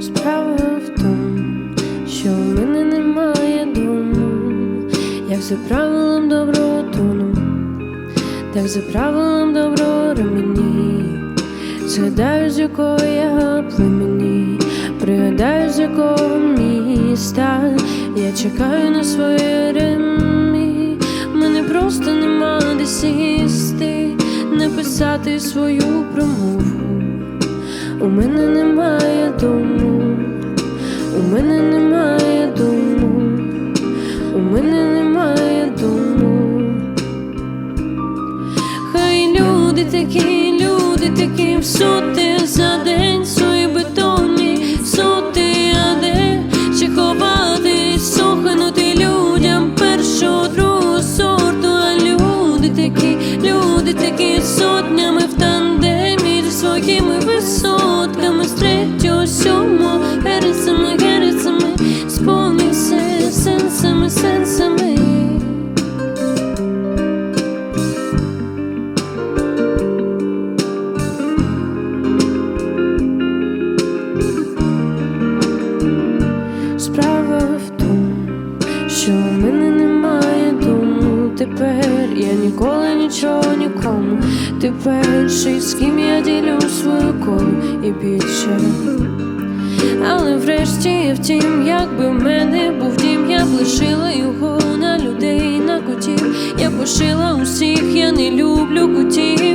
Справа в тому, що в мене немає дому, як за правилом доброго тону, так за правилом доброго ремені, згадаю, з якого я племені, пригадаю, з якого міста. Я чекаю на своє написати свою промову. У мене немає дому, у мене немає дому, у мене немає дому. Хай люди такі, люди такі всюди за що в мене немає дому тепер я ніколи нічого нікому. Ти перший, з ким я ділю свою колу і більше. Але врешті, втім, якби в мене був дім, я б лишила його на людей, на котів. Я пошила усіх, я не люблю котів. О,